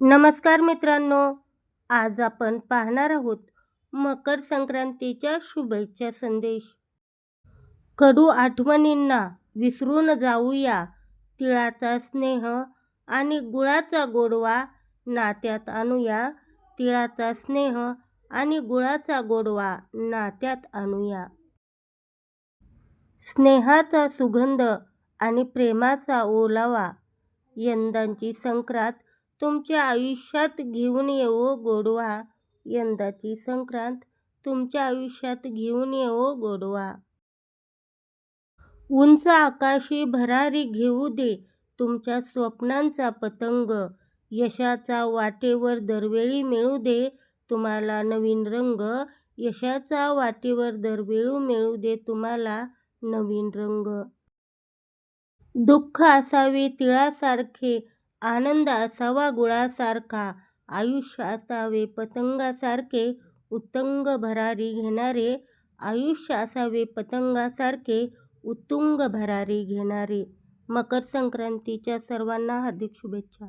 नमस्कार मित्रांनो आज आपण पाहणार आहोत मकर संक्रांतीच्या शुभेच्छा संदेश. कडू आठवणींना विसरून जाऊया. तिळाचा स्नेह आणि गुळाचा गोडवा नात्यात आणूया. तिळाचा स्नेह आणि गुळाचा गोडवा नात्यात आणूया. स्नेहाचा सुगंध आणि प्रेमाचा ओलावा यंदाची संक्रांत तुमच्या आयुष्यात घेऊन येवो गोडवा. यंदाची संक्रांत तुमच्या आयुष्यात घेऊन येवो गोडवा. उंच आकाशी भरारी घेऊ दे तुमच्या स्वप्नांचा पतंग. यशाचा वाटेवर दरवेळी मिळू दे तुम्हाला नवीन रंग. यशाचा वाटेवर दरवेळी मिळू दे तुम्हाला नवीन रंग. दुःख असावे तिळासारखे आनंद असावा गुळासारखा. आयुष्य असावे पतंगासारखे उत्तुंग भरारी घेणारे. आयुष्य असावे पतंगासारखे उत्तुंग भरारी घेणारे. मकर संक्रांतीच्या सर्वांना हार्दिक शुभेच्छा.